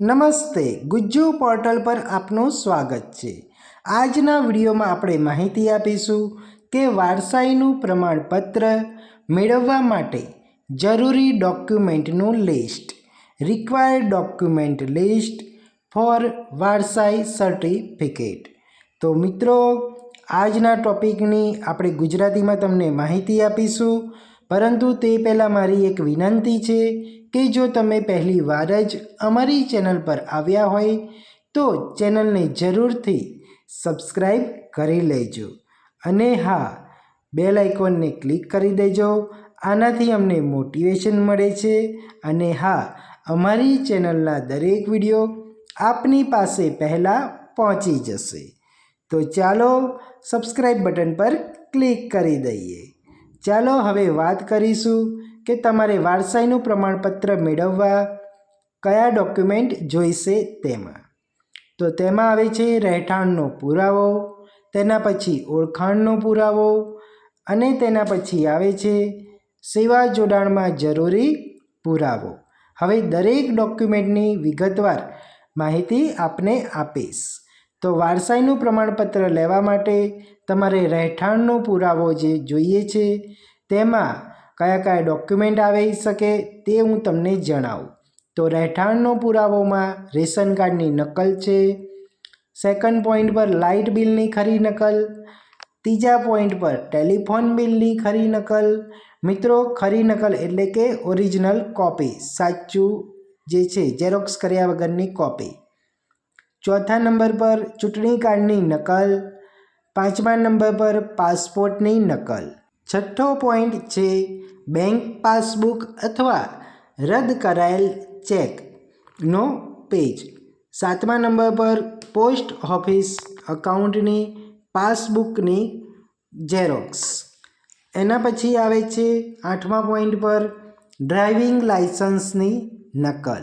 નમસ્તે, ગુજ્જુ પોર્ટલ પર આપનું સ્વાગત છે. આજના વિડીયોમાં આપણે માહિતી આપીશું કે વારસાઈનું પ્રમાણપત્ર મેળવવા માટે જરૂરી ડોક્યુમેન્ટનું list, required document list for વારસાઈ certificate. તો મિત્રો, આજના ટોપિકની આપણે ગુજરાતીમાં તમને માહિતી આપીશું, પરંતુ તે પહેલાં મારી એક વિનંતી છે કે જો તમે પહેલી વાર જ અમારી ચેનલ પર આવ્યા હોય, તો ચેનલને જરૂરથી સબસ્ક્રાઈબ કરી લેજો. અને હા, બેલ આઇકોનને ક્લિક કરી દેજો. આનાથી અમને મોટિવેશન મળે છે. અને હા, અમારી ચેનલના દરેક વીડિયો આપની પાસે પહેલાં પહોંચી જશે. તો ચાલો સબસ્ક્રાઈબ બટન પર ક્લિક કરી દઈએ. ચાલો હવે વાત કરીશું કે તમારે વારસાઈનું પ્રમાણપત્ર મેળવવા કયા ડોક્યુમેન્ટ જોઈશે તેમાં? તો તેમાં આવે છે રહેઠાણનો પુરાવો, તેના પછી ઓળખાણનો પુરાવો અને તેના પછી આવે છે સેવા જોડાણમાં જરૂરી પુરાવો. હવે દરેક ડોક્યુમેન્ટની વિગતવાર માહિતી આપને આપીશ. તો વારસાઈનું પ્રમાણપત્ર લેવા માટે તમારે રહેઠાણનો પુરાવો જે જોઈએ છે તેમાં કયા કયા ડોક્યુમેન્ટ આવી શકે તે હું તમને જણાવું. તો રહેઠાણનો પુરાવોમાં રેશન કાર્ડની નકલ છે સેકન્ડ પોઈન્ટ પર લાઇટ બિલની ખરી નકલ, ત્રીજા પોઈન્ટ પર ટેલિફોન બિલની ખરી નકલ. મિત્રો, ખરી નકલ એટલે કે ઓરિજિનલ કોપી સાચું જે છે ઝેરોક્સ કર્યા વગરની કોપી ચોથા નંબર પર ચૂંટણી કાર્ડની નકલ, પાંચમા નંબર પર પાસપોર્ટની નકલ. છઠ્ઠો પોઈન્ટ છે બેંક પાસબુક અથવા રદ કરાયેલ ચેકનો પેજ સાતમા નંબર પર પોસ્ટ ઓફિસ અકાઉન્ટની પાસબુકની ઝેરોક્સ એના પછી આવે છે આઠમા પોઈન્ટ પર ડ્રાઇવિંગ લાઇસન્સની નકલ.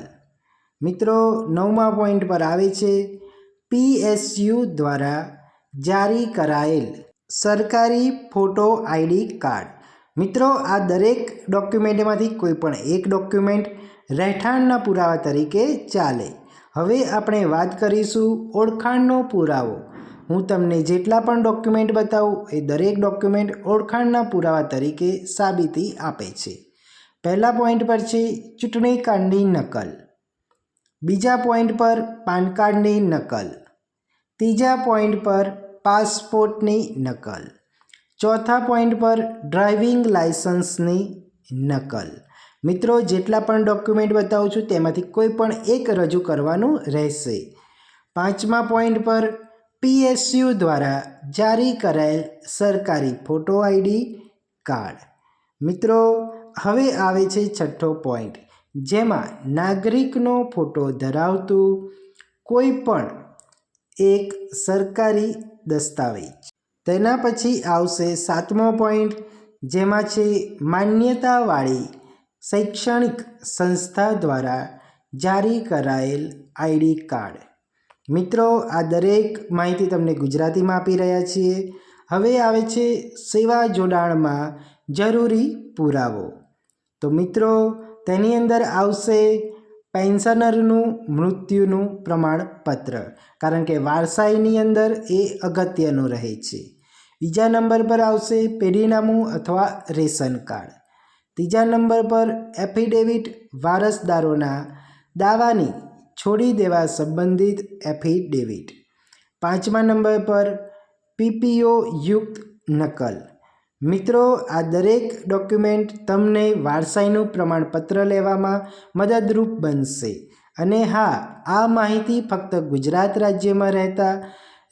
મિત્રો, નવમા પોઈન્ટ પર આવે છે પીએસયુ દ્વારા જારી કરાયેલ સરકારી ફોટો આઈડી કાર્ડ. મિત્રો, આ દરેક ડોક્યુમેન્ટમાંથી કોઈ પણ એક ડોક્યુમેન્ટ રહેઠાણના પુરાવા તરીકે ચાલે. હવે આપણે વાત કરીશું ઓળખાણનો પુરાવો. હું તમને જેટલા પણ ડોક્યુમેન્ટ બતાવું, એ દરેક ડોક્યુમેન્ટ ઓળખાણના પુરાવા તરીકે સાબિતી આપે છે. પહેલા પોઈન્ટ પર છે ચૂંટણી કાર્ડની નકલ. બીજા પોઈન્ટ પર પાન કાર્ડની નકલ. ત્રીજા પોઈન્ટ પર પાસપોર્ટની નકલ. ચોથા પોઈન્ટ પર ડ્રાઇવિંગ લાઇસન્સની નકલ. મિત્રો, જેટલા પણ ડોક્યુમેન્ટ બતાવું છું, તેમાંથી કોઈ પણ એક રજૂ કરવાનું રહેશે. પાંચમા પોઈન્ટ પર પીએસયુ દ્વારા જારી કરાયેલ સરકારી ફોટો આઈડી કાર્ડ. મિત્રો, હવે આવે છે છઠ્ઠો પોઈન્ટ. જેમાં નાગરિકનો ફોટો ધરાવતું કોઈ પણ એક સરકારી દસ્તાવેજ. તેના પછી આવશે સાતમો પોઈન્ટ, જેમાં છે માન્યતાવાળી શૈક્ષણિક સંસ્થા દ્વારા જારી કરાયેલ આઈડી કાર્ડ. મિત્રો, આ દરેક માહિતી તમને ગુજરાતીમાં આપી રહ્યા છીએ. હવે આવે છે સેવા જોડાણમાં જરૂરી પુરાવો. તો મિત્રો, તેની અંદર આવશે પેન્શનરનું મૃત્યુનું પ્રમાણપત્ર. કારણ કે વારસાઈની અંદર એ અગત્યનું રહે છે. બીજા નંબર પર આવશે પેઢીનામું અથવા રેશન કાર્ડ. ત્રીજા નંબર પર એફિડેવિટ વારસદારોના દાવાની છોડી દેવા સંબંધિત એફિડેવિટ. પાંચમા નંબર પર પીપીઓ યુક્ત નકલ. મિત્રો, આ દરેક ડોક્યુમેન્ટ તમને વારસાઈનું પ્રમાણપત્ર લેવામાં મદદરૂપ બનશે. અને હા, આ માહિતી ફક્ત ગુજરાત રાજ્યમાં રહેતા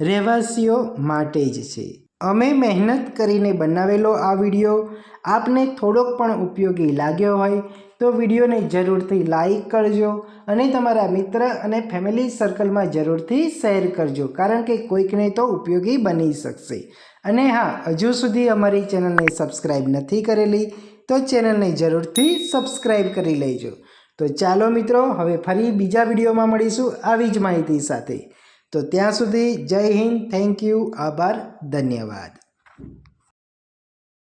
રહેવાસીઓ માટે જ છે. અમે મહેનત કરીને બનાવેલો આ વીડિયો આપને થોડોક પણ ઉપયોગી લાગ્યો હોય તો વિડીયોને જરૂરથી લાઈક કરજો અને તમારા મિત્ર અને ફેમિલી સર્કલમાં જરૂરથી શેર કરજો, કારણ કે કોઈકને તો ઉપયોગી બની શકશે. અને હા, હજુ સુધી અમારી ચેનલને સબસ્ક્રાઈબ નથી કરેલી તો ચેનલને જરૂરથી સબસ્ક્રાઈબ કરી લેજો. તો ચાલો મિત્રો, હવે ફરી બીજા વિડીયોમાં મળીશું આવી જ માહિતી સાથે. તો ત્યાં સુધી જય હિન્દ, થેન્ક યુ, આભાર, ધન્યવાદ.